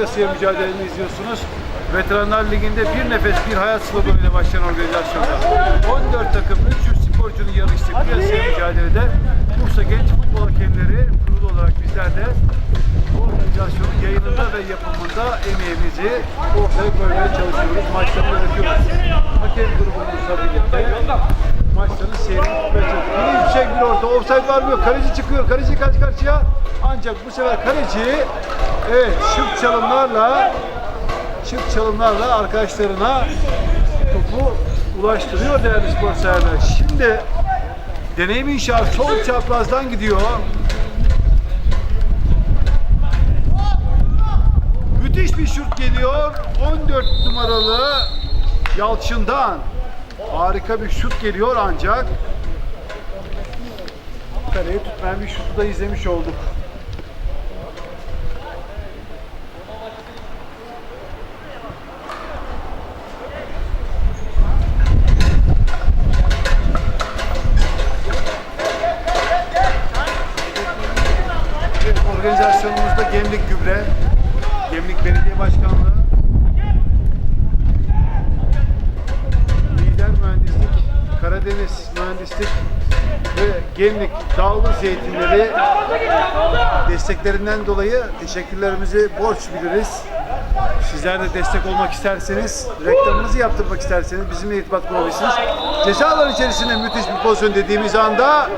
Yasaya mücadeleni izliyorsunuz. Veteranlar Ligi'nde bir nefes bir hayat sloganıyla başlayan organizasyonda 14 takım 300 sporcunun yarıştığı Kıyasıya mücadelede Bursa Genç Futbol Hakemleri kurulu olarak bizler de bu organizasyonun yayınında ve yapımında emeğimizi ortaya koymaya çalışıyoruz. Maçları yönetiyoruz. Hakem grubumuzla birlikte maçların seyrini tutmaya. Yine yüksek bir orta. Offside var mı? Kaleci çıkıyor. Kaleci karşı karşıya. Ancak bu sefer kaleci evet şık çalımlarla şık çalımlarla arkadaşlarına topu ulaştırıyor değerli spor severler. Şimdi deneyim inşaat sol çaprazdan gidiyor. Müthiş bir şut geliyor. 14 numaralı Yalçın'dan. Harika bir şut geliyor ancak kaleye tutmayan bir şutu da izlemiş olduk. Evet, organizasyonumuzda Gemlik Gübre, Gemlik Belediye Başkanlığı, Lider Mühendislik, Karadeniz Mühendislik ve Gemlik Dağlı Zeytinleri desteklerinden dolayı teşekkürlerimizi borç biliriz. Sizler de destek olmak isterseniz, reklamınızı yaptırmak isterseniz bizimle irtibat kurabilirsiniz. Ceza alanı içerisinde müthiş bir pozisyon dediğimiz anda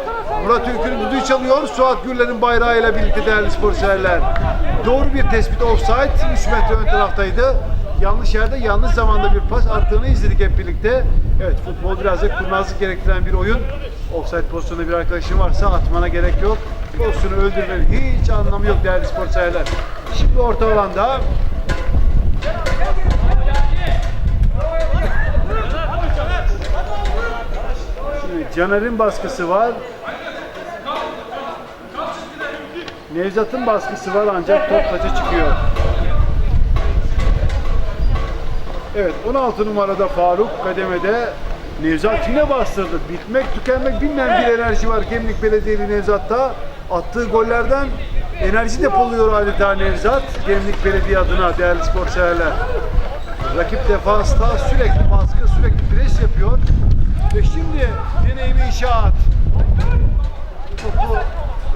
Murat Ülkü'nün düdüğü çalıyor. Suat Gürler'in bayrağıyla birlikte değerli spor. Doğru bir tespit offside. 3 metre ön taraftaydı. Yanlış yerde yanlış zamanda bir pas attığını izledik hep birlikte. Evet futbol biraz da kurnazlık gerektiren bir oyun. Offside pozisyonunda bir arkadaşın varsa atmana gerek yok. Pozisyonu öldürmenin hiç anlamı yok değerli spor severler. Şimdi orta alanda Şimdi Caner'in baskısı var. Nevzat'ın baskısı var ancak top taça çıkıyor. Evet 16 numarada Faruk kademede Nevzat yine bastırdı. Bitmek tükenmek bilmeyen bir enerji var Gemlik Belediyeli Nevzat'ta. Attığı gollerden enerji depoluyor adeta Nevzat. Gemlik Belediye adına değerli spor severler. Rakip defansta sürekli baskı, sürekli pres yapıyor. Ve şimdi deneyimi inşaat. Topu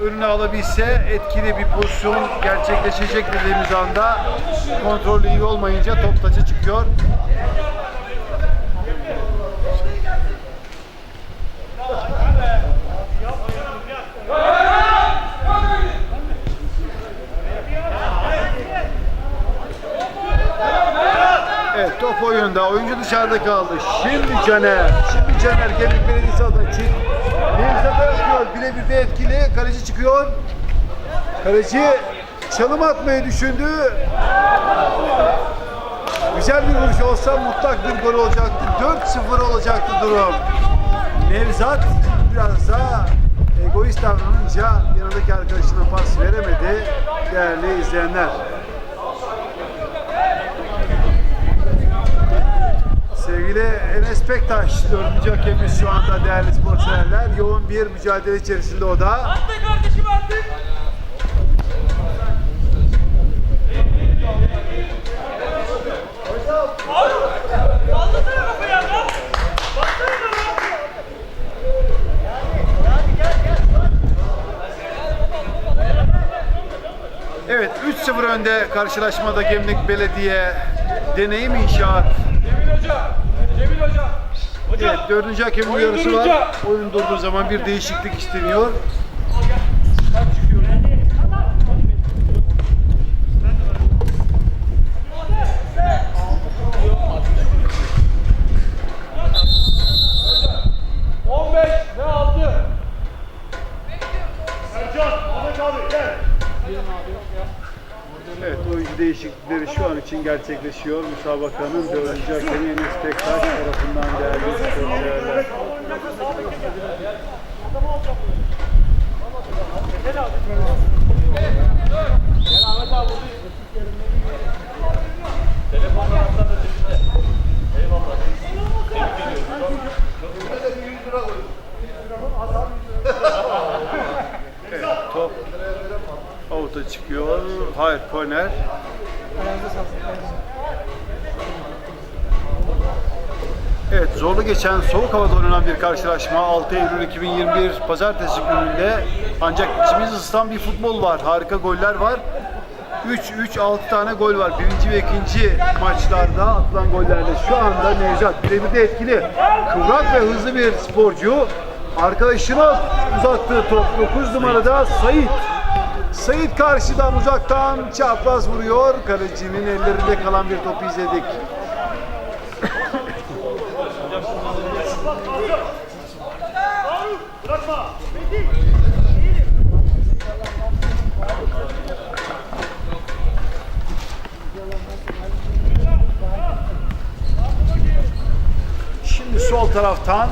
önüne alabilse etkili bir pozisyon gerçekleşecek dediğimiz anda kontrolü iyi olmayınca top taça çıkıyor. Evet top oyunda. Oyuncu dışarıda kaldı. Şimdi Caner. Şimdi Caner Gemlik Belediyesi adına çık. Nevzat'a yapıyor. Birebir de etkili. Kaleci çıkıyor. Kaleci çalım atmayı düşündü. Güzel bir vuruş olsa mutlak bir gol olacaktı. 4-0 olacaktı durum. Nevzat biraz daha egoist davranınca yanındaki arkadaşına pas veremedi. Değerli izleyenler. Sevgili Enes Pektaş, dördüncü hakemiz şu anda değerli spor severler. Yoğun bir mücadele içerisinde o da. Artık kardeşim bana. Evet, 3-0 önde karşılaşmada Gemlik Belediye Deneyim İnşaat. Cemil Hoca, Cemil Hoca. Hoca, Evet, dördüncü hakemin uyarısı var. Oyun durduğu zaman bir değişiklik isteniyor. on beş ve altı. Ercan, Ahmet abi gel. Evet, oyuncu değişiklikleri şu an gerçekleşiyor. Müsabakanın dördüncü hakemi Enes Pektaş tarafından değerli spor severler. Evet, top avuta çıkıyor. Hayır, korner. Evet zorlu geçen soğuk havada oynanan bir karşılaşma 6 Eylül 2021 Pazartesi gününde ancak içimiz ısıtan bir futbol var. Harika goller var. 3-3-6 tane gol var. Birinci ve ikinci maçlarda atılan gollerle şu anda Nevzat birebir de etkili. Kıvrak ve hızlı bir sporcu. Arkadaşına uzattığı top 9 numarada Sait. Sait karşıdan uzaktan çapraz vuruyor. Kalecinin ellerinde kalan bir topu izledik. Şimdi sol taraftan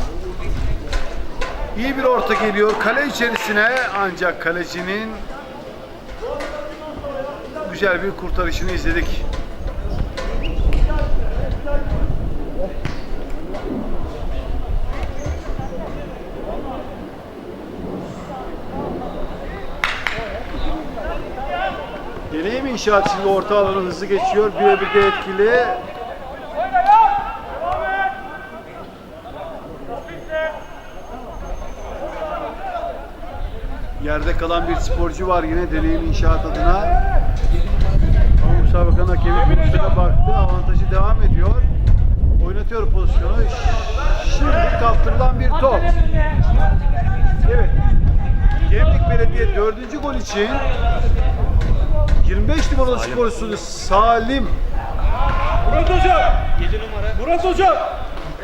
iyi bir orta geliyor kale içerisine ancak kalecinin güzel bir kurtarışını izledik. Deneyim inşaat şimdi orta alanı hızlı geçiyor. Birebir de etkili. Yerde kalan bir sporcu var yine deneyim inşaat adına. Müsabakanın hakemi pozisyona baktı. Avantajı devam ediyor. Oynatıyor pozisyonu. Şimdi kaptırılan bir top. Evet. Gemlik Belediye dördüncü gol için 25 numaralı sporcusu Salim. Murat Hocam. 7 numara. Murat Hocam.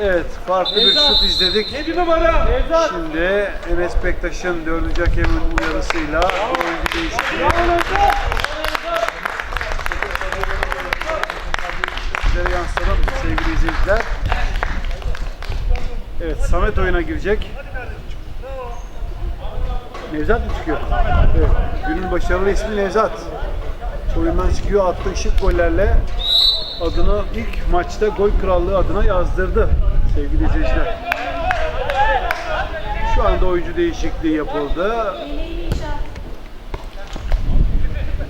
Evet farklı bir şut izledik. 7 numara. Nevzat. Şimdi Enes Bektaş'ın dördüncü hakemin uyarısıyla oyuncu değişikliği. Sizlere yansıtalım sevgili izleyiciler. Evet Samet oyuna girecek. Nevzat mı çıkıyor? Evet. Günün başarılı ismi Nevzat. Oyundan çıkıyor attığı ışık gollerle adını ilk maçta gol krallığı adına yazdırdı sevgili izleyiciler. Şu anda oyuncu değişikliği yapıldı.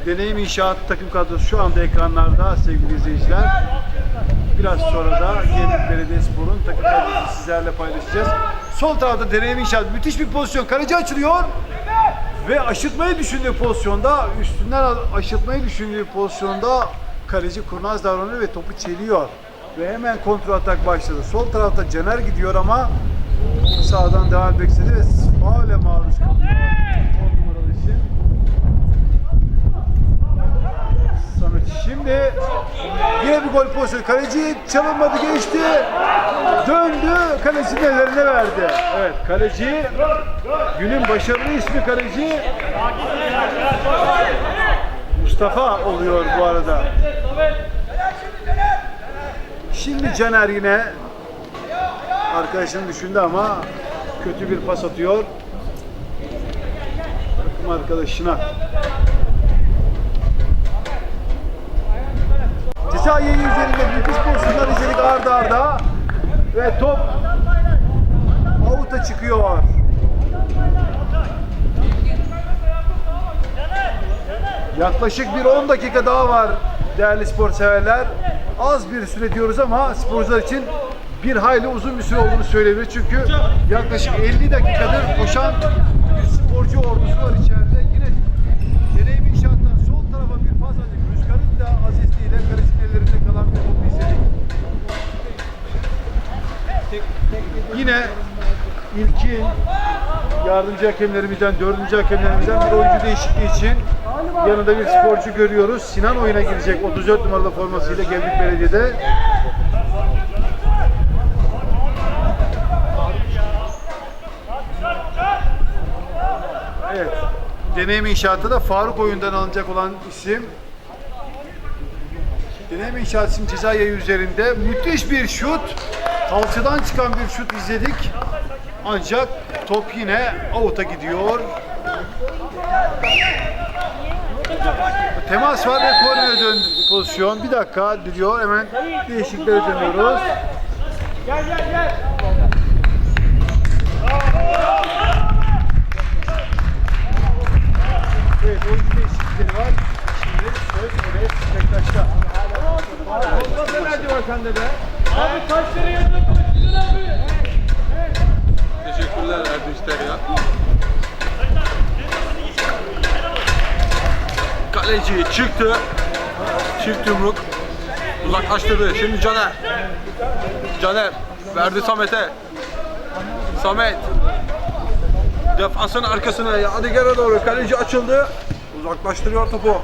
Deneyim İnşaat takım kadrosu şu anda ekranlarda sevgili izleyiciler. Biraz sonra da Gemlik Belediyespor'un takım kadrosunu sizlerle paylaşacağız. Sol tarafta Deneyim İnşaat müthiş bir pozisyon. Kaleci açılıyor. Ve aşırtmayı düşündüğü pozisyonda, üstünden aşırtmayı düşündüğü pozisyonda kaleci kurnaz davranıyor ve topu çeliyor. Ve hemen kontrol atak başladı. Sol tarafta Caner gidiyor ama sağdan devam istedi ve faule maruz kalıyor. Şimdi yine bir gol pozisyonu. Kaleci çalınmadı geçti. Döndü kalecinin ellerine verdi. Evet kaleci günün başarılı ismi kaleci Mustafa oluyor bu arada. Şimdi Caner yine arkadaşını düşündü ama kötü bir pas atıyor. Takım arkadaşına. Yayı üzerinde müthiş pozisyonlar izledik arda arda. Ve top avuta çıkıyor. Yaklaşık bir 10 dakika daha var değerli spor severler. Az bir süre diyoruz ama sporcular için bir hayli uzun bir süre olduğunu söyleyebiliriz. Çünkü yaklaşık 50 dakikadır koşan bir sporcu ordusu var içeride. Yine ilkin yardımcı hakemlerimizden, dördüncü hakemlerimizden bir oyuncu değişikliği için yanında bir sporcu görüyoruz. Sinan oyuna girecek 34 numaralı formasıyla Gemlik Belediye'de. Evet. Deneyim inşaatı da Faruk oyundan alınacak olan isim. Deneyim inşaat için ceza üzerinde müthiş bir şut. Kalçadan çıkan bir şut izledik. Ancak top yine avuta gidiyor. Temas var ve kornere dön pozisyon. Bir dakika diyor. Hemen değişikliklere dönüyoruz. Gel gel gel. Evet oyuncu değişiklikleri var. Şimdi söz Enes Bektaş'ta. Nasıl verdi var sende be? Abi taşları abi. Teşekkürler Erdinç Derya. Kaleci çıktı. Çift yumruk. Uzaklaştırdı. Şimdi Caner. Caner verdi Samet'e. Samet. Defansın arkasına Yadigar'a doğru kaleci açıldı. Uzaklaştırıyor topu.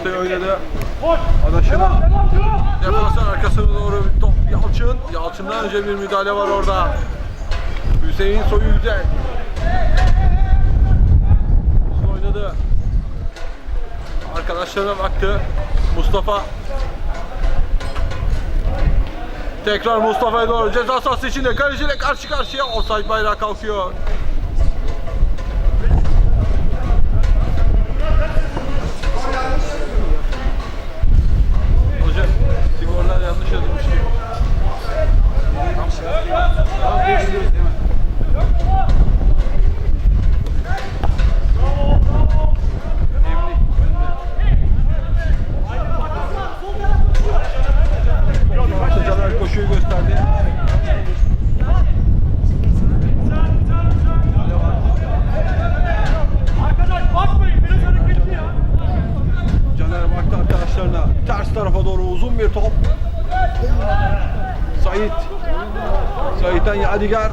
Ortaya oynadı. Adaşına. Defansın arkasına doğru bir top. Yalçın. Yalçın'dan önce bir müdahale var orada. Hüseyin Soyu Yücel. Hızlı oynadı. Arkadaşlarına baktı. Mustafa. Tekrar Mustafa'ya doğru ceza sahası içinde kaleciyle karşı karşıya offside bayrağı kalkıyor. Vamos, Yadigar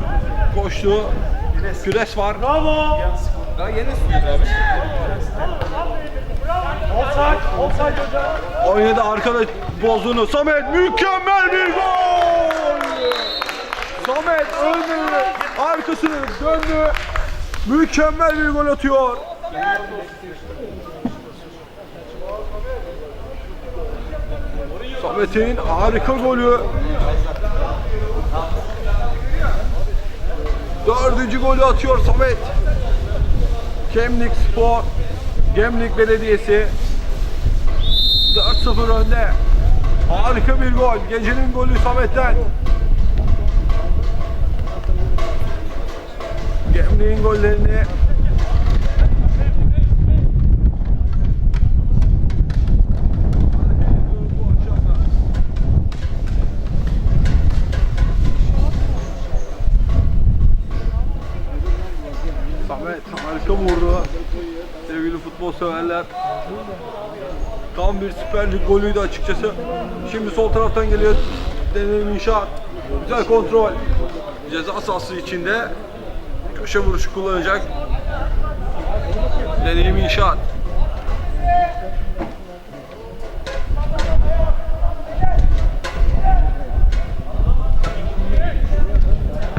koştu. Pires var. Bravo. Daha yeni sürüyor abi. Offside. Offside hocam. Oynadı arkada bozduğunu. Samet mükemmel bir gol. Samet öldü. Arkasını döndü. Mükemmel bir gol atıyor. Samet'in harika golü. Dördüncü golü atıyor Samet. Gemlik Spor, Gemlik Belediyesi 4-0 önde. Harika bir gol. Gecenin golü Samet'ten. Gemlik'in gollerini golüydü açıkçası. Şimdi sol taraftan geliyor Deneyim İnşaat. Güzel kontrol. Ceza sahası içinde köşe vuruşu kullanacak. Deneyim İnşaat.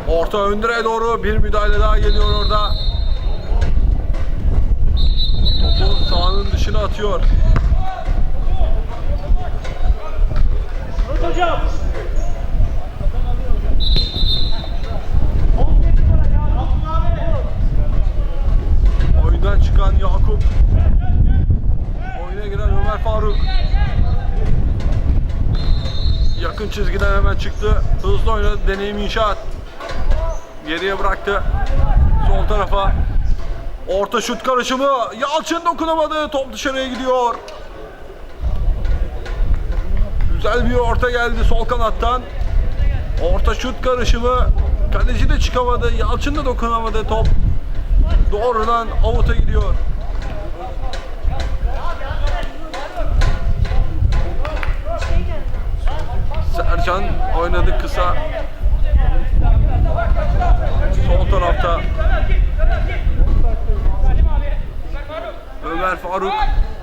Orta ön direğe doğru bir müdahale daha geliyor orada. Topu sahanın dışına atıyor. Hocam. Çıkan Yakup. Oyuna giren Ömer Faruk. Yakın çizgiden hemen çıktı. Hızlı oynadı. Deneyim inşaat. Geriye bıraktı. Sol tarafa. Orta şut karışımı. Yalçın dokunamadı. Top dışarıya gidiyor. Güzel bir orta geldi sol kanattan. Orta şut karışımı. Kaleci de çıkamadı. Yalçın da dokunamadı. Top doğrudan avuta gidiyor. Sercan oynadı kısa. Sol tarafta Ömer Faruk Fa-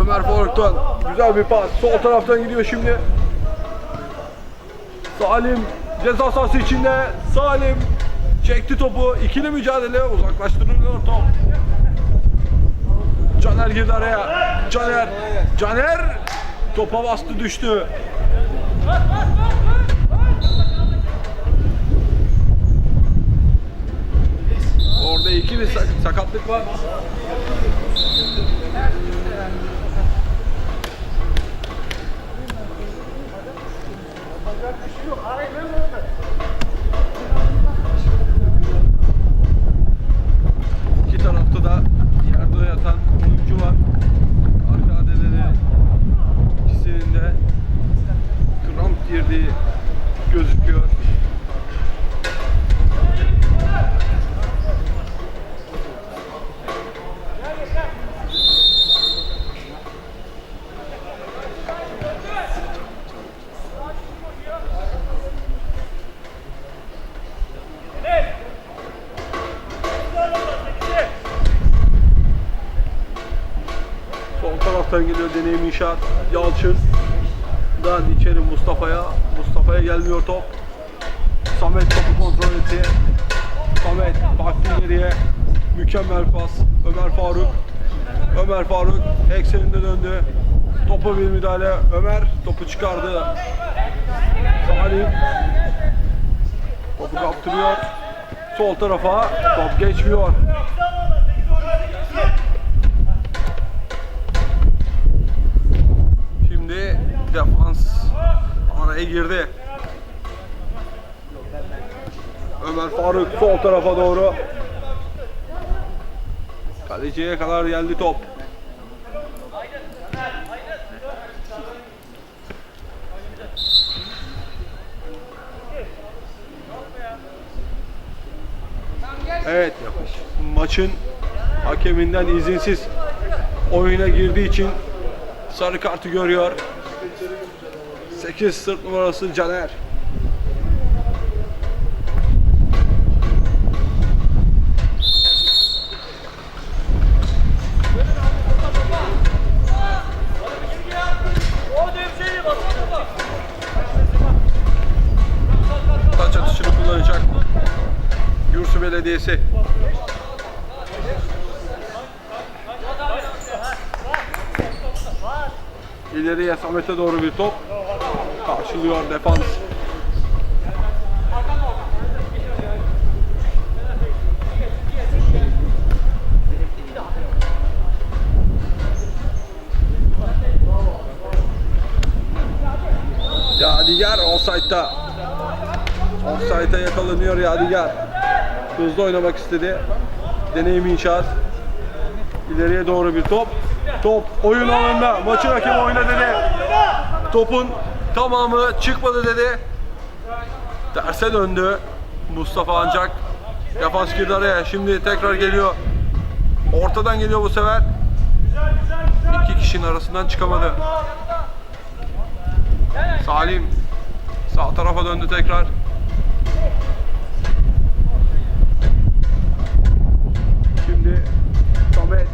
Ömer Faruk'tan güzel bir pas. Sol taraftan gidiyor şimdi. Salim ceza sahası içinde. Salim çekti topu. İkili mücadele uzaklaştırılıyor top. Caner girdi araya. Caner. Caner topa bastı düştü. Orada iki bir sak- sakatlık var. İki tarafta yatan oyuncu var. Arka adeleri ikisinin de girdiği gözüküyor. İnşaat. Yalçın. Dan içeri Mustafa'ya. Mustafa'ya gelmiyor top. Samet topu kontrol etti. Samet baktı ileriye. Mükemmel pas. Ömer Faruk. Ömer Faruk ekseninde döndü. Topa bir müdahale. Ömer topu çıkardı. Salim. Topu kaptırıyor. Sol tarafa top geçmiyor. Defans araya girdi. Ömer Faruk sol tarafa doğru. Kaleciye kadar geldi top. Evet, maçın hakeminden izinsiz oyuna girdiği için sarı kartı görüyor. 8 sırt numarası Caner. Taç atışını kullanacak. Gürsü Belediyesi. İleriye Samet'e doğru bir top. Karşılıyor defans. Yadigar offside'da. Offside'a yakalanıyor Yadigar. Hızlı oynamak istedi. Deneyim inşaat. İleriye doğru bir top. Top oyun alanında. Maçın hakemi oyna dedi. Topun tamamı çıkmadı dedi. Terse döndü. Mustafa ancak defans girdi araya. Şimdi tekrar geliyor. Ortadan geliyor bu sefer. İki kişinin arasından çıkamadı. Salim sağ tarafa döndü tekrar. Şimdi Samet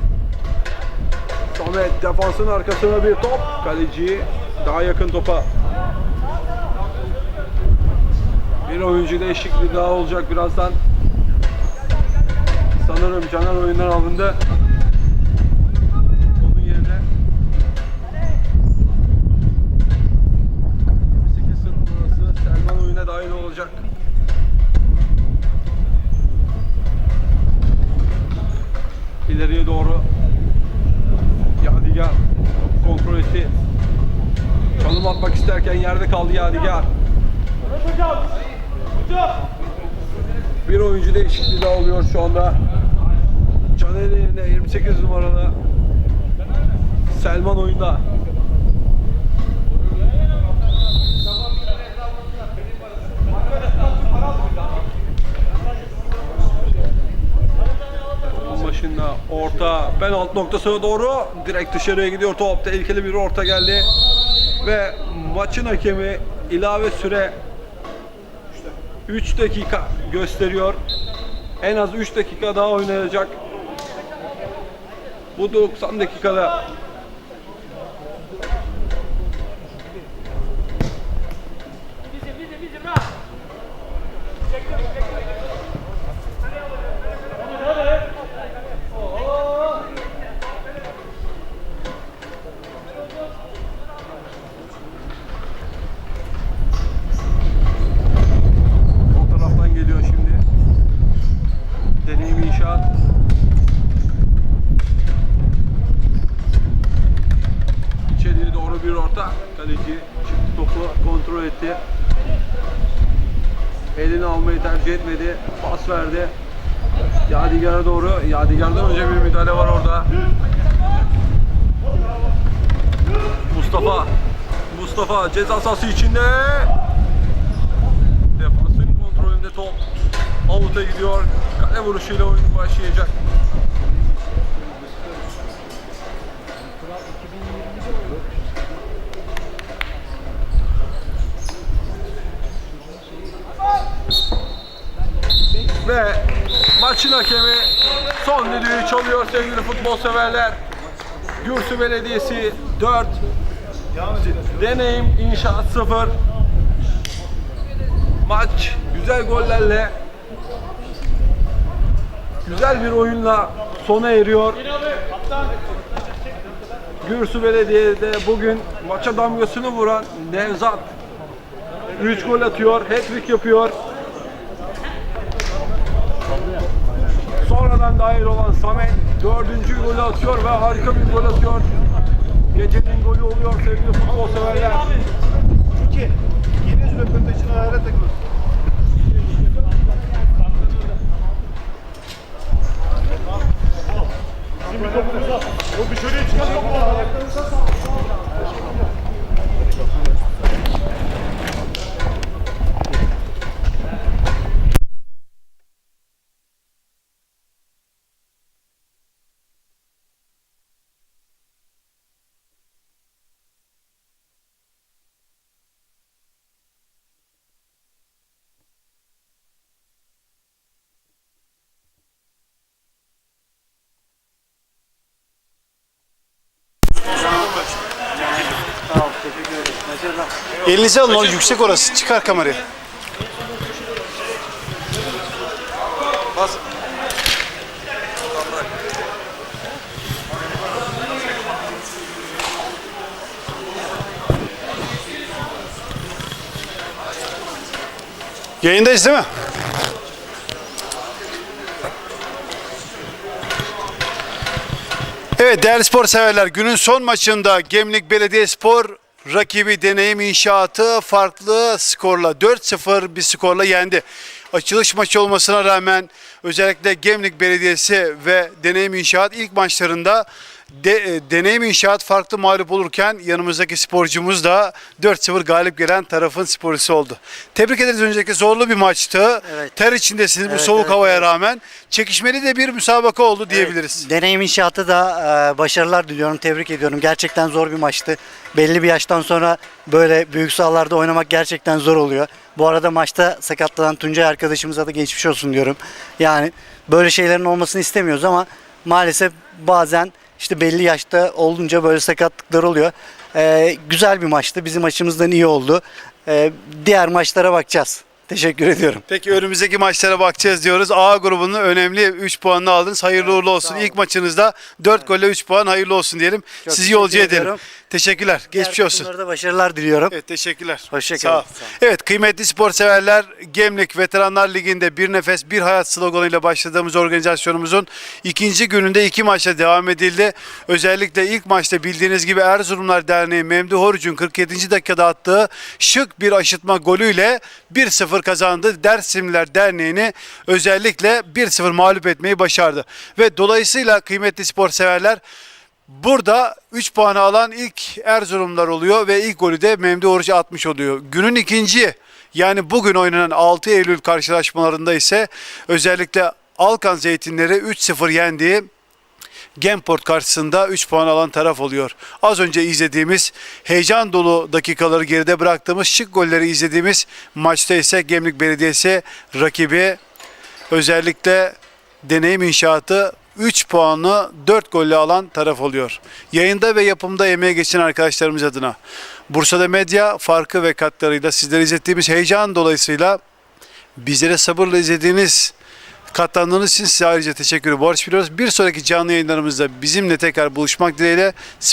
Samet defansın arkasına bir top. Kaleci daha yakın topa. Bir oyuncu değişikliği daha olacak birazdan. Sanırım Caner oyundan alındı. Onun yerine 28 sırt numarası Selman oyuna dahil olacak. İleriye doğru Yadigar topu kontrol etti. Çalım atmak isterken yerde kaldı Yadigar. Bir oyuncu değişikliği daha oluyor şu anda. Caner yerine 28 numaralı Selman oyunda. Başında orta penaltı noktasına doğru direkt dışarıya gidiyor top. Tehlikeli bir orta geldi. Ve maçın hakemi ilave süre 3 dakika gösteriyor. En az 3 dakika daha oynayacak. Bu 90 dakikada Elini almayı tercih etmedi. Pas verdi. Yadigar'a doğru. Yadigar'dan önce bir müdahale var orada. Mustafa. Mustafa ceza sahası içinde. Defansın kontrolünde top. Avuta gidiyor. Kale vuruşuyla oyun başlayacak. Ve maçın hakemi son düdüğü çalıyor sevgili futbol severler. Gürsü Belediyesi 4, Deneyim İnşaat 0. Maç güzel gollerle güzel bir oyunla sona eriyor. Gürsü Belediye'de bugün maça damgasını vuran Nevzat 3 gol atıyor, hat-trick yapıyor. Sonradan dahil olan Samet dördüncü golü atıyor ve harika bir gol atıyor. Gecenin golü oluyor sevgili futbol severler. İki. Yeniz röportajına hayret takılır. O dışarıya çıkan yok mu? Elinize alın o yüksek orası. Çıkar kamerayı. Yayındayız değil mi? Evet değerli spor severler günün son maçında Gemlik Belediyespor rakibi Deneyim İnşaatı farklı skorla 4-0 bir skorla yendi. Açılış maçı olmasına rağmen özellikle Gemlik Belediyesi ve Deneyim İnşaat ilk maçlarında de, e, Deneyim İnşaat farklı mağlup olurken yanımızdaki sporcumuz da 4-0 galip gelen tarafın sporcusu oldu. Tebrik ederiz öncelikle zorlu bir maçtı. Evet. Ter içindesiniz bu Evet, soğuk evet, havaya evet. rağmen. Çekişmeli de bir müsabaka oldu diyebiliriz. Deneyim inşaatı da e, başarılar diliyorum. Tebrik ediyorum. Gerçekten zor bir maçtı. Belli bir yaştan sonra böyle büyük sahalarda oynamak gerçekten zor oluyor. Bu arada maçta sakatlanan Tuncay arkadaşımıza da geçmiş olsun diyorum. Yani böyle şeylerin olmasını istemiyoruz ama maalesef bazen işte belli yaşta olunca böyle sakatlıklar oluyor. E, güzel bir maçtı. Bizim maçımızdan iyi oldu. E, diğer maçlara bakacağız. Teşekkür ediyorum. Peki önümüzdeki maçlara bakacağız diyoruz. A grubunun önemli 3 puanını aldınız. Hayırlı uğurlu olsun. İlk maçınızda 4 golle 3 puan hayırlı olsun diyelim. Çok Sizi yolcu ediyorum. Teşekkürler. Geçmiş Diğer olsun. takımlara da başarılar diliyorum. Evet teşekkürler. Hoşça Sağ ol. Sağ olun. Evet kıymetli spor severler Gemlik Veteranlar Ligi'nde bir nefes bir hayat sloganıyla başladığımız organizasyonumuzun ikinci gününde iki maçla devam edildi. Özellikle ilk maçta bildiğiniz gibi Erzurumlar Derneği Memduh Oruç'un 47. dakikada attığı şık bir aşıtma golüyle 1-0 kazandı. Dersimliler Derneği'ni özellikle 1-0 mağlup etmeyi başardı. Ve dolayısıyla kıymetli spor severler Burada 3 puanı alan ilk Erzurumlar oluyor ve ilk golü de Memduh Oruç'a atmış oluyor. Günün ikinci yani bugün oynanan 6 Eylül karşılaşmalarında ise özellikle Alkan Zeytinleri 3-0 yendiği Genport karşısında 3 puan alan taraf oluyor. Az önce izlediğimiz heyecan dolu dakikaları geride bıraktığımız şık golleri izlediğimiz maçta ise Gemlik Belediyesi rakibi özellikle deneyim inşaatı 3 puanı 4 golle alan taraf oluyor. Yayında ve yapımda emeğe geçen arkadaşlarımız adına Bursa'da medya farkı ve katlarıyla sizlere izlettiğimiz heyecan dolayısıyla bizlere sabırla izlediğiniz katlandığınız için size ayrıca teşekkür borç biliyoruz. Bir sonraki canlı yayınlarımızda bizimle tekrar buluşmak dileğiyle